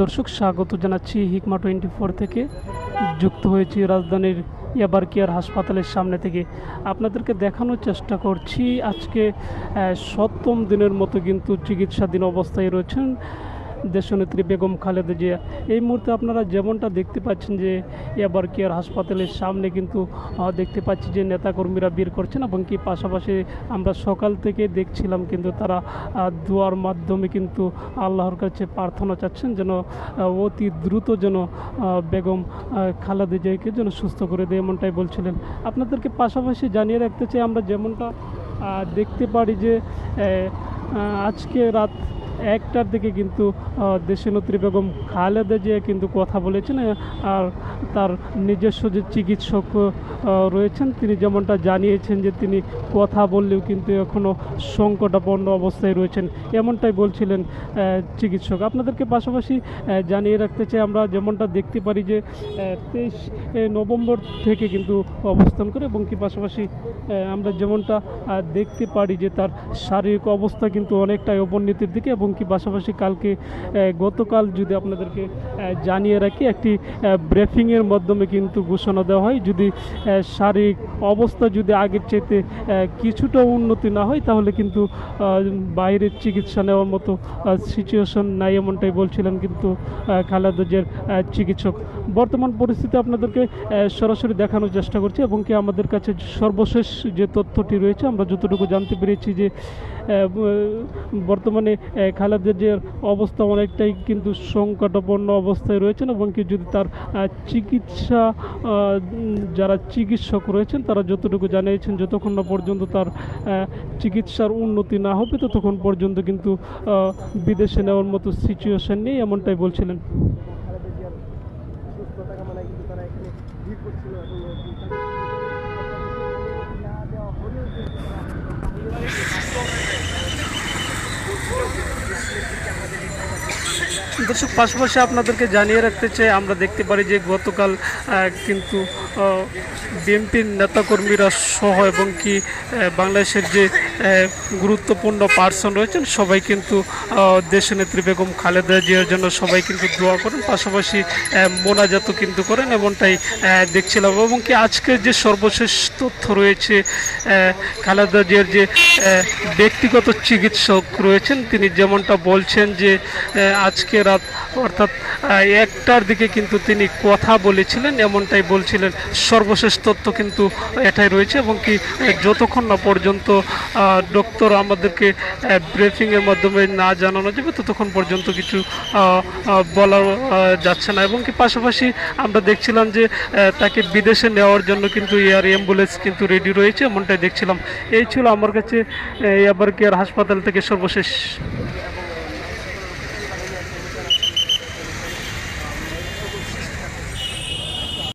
দর্শক, স্বাগত জানাচ্ছি হিকমা টোয়েন্টি ফোর থেকে। যুক্ত হয়েছি রাজধানীর ইয়াবার কেয়ার হাসপাতালের সামনে থেকে। আপনাদেরকে দেখানোর চেষ্টা করছি, আজকে সপ্তম দিনের মতো কিন্তু চিকিৎসাধীন অবস্থায় রয়েছেন দেশনেত্রী বেগম খালেদা জিয়া, এই মুহূর্তে আপনারা যেমনটা দেখতে পাচ্ছেন যে এবার কেয়ার হাসপাতালের সামনে কিন্তু দেখতে পাচ্ছি যে নেতাকর্মীরা বের করছেন এবং কি পাশাপাশি আমরা সকাল থেকে দেখছিলাম কিন্তু তারা দোয়ার মাধ্যমে কিন্তু আল্লাহর কাছে প্রার্থনা চাচ্ছেন যেন অতি দ্রুত যেন বেগম খালেদা জিয়াকে যেন সুস্থ করে দেয় এমনটাই বলছিলেন। আপনাদেরকে পাশাপাশি জানিয়ে রাখতে চাই আমরা যেমনটা দেখতে পারি যে আজকে রাত একটার দিকে কিন্তু দেশনেত্রী বেগম খালেদা জিয়া কিন্তু কথা বলেছেন আর তার নিজস্ব যে চিকিৎসক রয়েছেন, তিনি যেমনটা জানিয়েছেন যে তিনি কথা বললেও কিন্তু এখনও সংকটাপন্ন অবস্থায় রয়েছেন, এমনটাই বলছিলেন চিকিৎসক। আপনাদেরকে পাশাপাশি জানিয়ে রাখতে চাই, আমরা যেমনটা দেখতে পারি যে তেইশ নভেম্বর থেকে কিন্তু অবস্থান করে, এবং কি পাশাপাশি আমরা যেমনটা দেখতে পারি যে তার শারীরিক অবস্থা কিন্তু অনেকটাই অবনতির দিকে, এবং কি পাশাপাশি কালকে গতকাল যদি আপনাদেরকে জানিয়ে রাখি একটি ব্রেফিংয়ের মাধ্যমে কিন্তু ঘোষণা দেওয়া হয়। যদি শারীরিক অবস্থা যদি আগের চাইতে কিছুটা উন্নতি না হয় তাহলে কিন্তু বাইরের চিকিৎসা নেওয়ার মতো সিচুয়েশন নাই এমনটাই বলছিলেন কিন্তু আহ, খালেদা জিয়ার আহ, চিকিৎসক। বর্তমান পরিস্থিতি আপনাদেরকে সরাসরি দেখানোর চেষ্টা করছি এবং কি আমাদের কাছে সর্বশেষ যে তথ্যটি রয়েছে আমরা যতটুকু জানতে পেরেছি যে বর্তমানে খালেদা জিয়ার অবস্থা অনেকটাই কিন্তু সংকটাপন্ন অবস্থায় রয়েছেন এবং কি যদি তার চিকিৎসা যারা চিকিৎসক রয়েছেন তারা যতটুকু জানিয়েছেন যতক্ষণ না পর্যন্ত তার চিকিৎসার উন্নতি না হবে ততক্ষণ পর্যন্ত কিন্তু বিদেশে নেওয়ার মতো সিচুয়েশন নেই এমনটাই বলছিলেন জিয়ার সুস্থতা কামনায় কিন্তু তারা এখানে ভিড় করছিল এবং না দেওয়া হলেও কিন্তু দর্শক, পাশাপাশি আপনাদেরকে জানিয়ে রাখতে চাই, আমরা দেখতে পারি যে গতকাল কিন্তু বিএনপির নেতাকর্মীরা সহ এবং কি বাংলাদেশের যে গুরুত্বপূর্ণ পার্সন রয়েছেন। সবাই কিন্তু দেশনেত্রী বেগম খালেদা জিয়ার জন্য সবাই কিন্তু দোয়া করেন। পাশাপাশি মোনাজাতও কিন্তু করেন এমনটাই দেখছিলাম। এবং কি আজকের যে সর্বশেষ তথ্য রয়েছে খালেদা জিয়ার যে ব্যক্তিগত চিকিৎসক রয়েছেন, তিনি যেমনটা বলছেন যে আজকে রাত, অর্থাৎ একটার দিকে কিন্তু তিনি কথা বলেছিলেন, এমনটাই বলছিলেন। সর্বশেষ তথ্য কিন্তু এটাই রয়েছে এবং কি যতক্ষণ না পর্যন্ত ডক্টর আমাদেরকে ব্রিফিংয়ের মাধ্যমে না জানানো যাবে ততক্ষণ পর্যন্ত কিছু বলা যাচ্ছে না। এবং কি পাশাপাশি আমরা দেখছিলাম যে তাকে বিদেশে নেওয়ার জন্য কিন্তু এয়ার অ্যাম্বুলেন্স কিন্তু রেডি রয়েছে, এমনটাই দেখছিলাম। এই ছিল আমার কাছে আবার কেয়ার হাসপাতাল থেকে সর্বশেষ।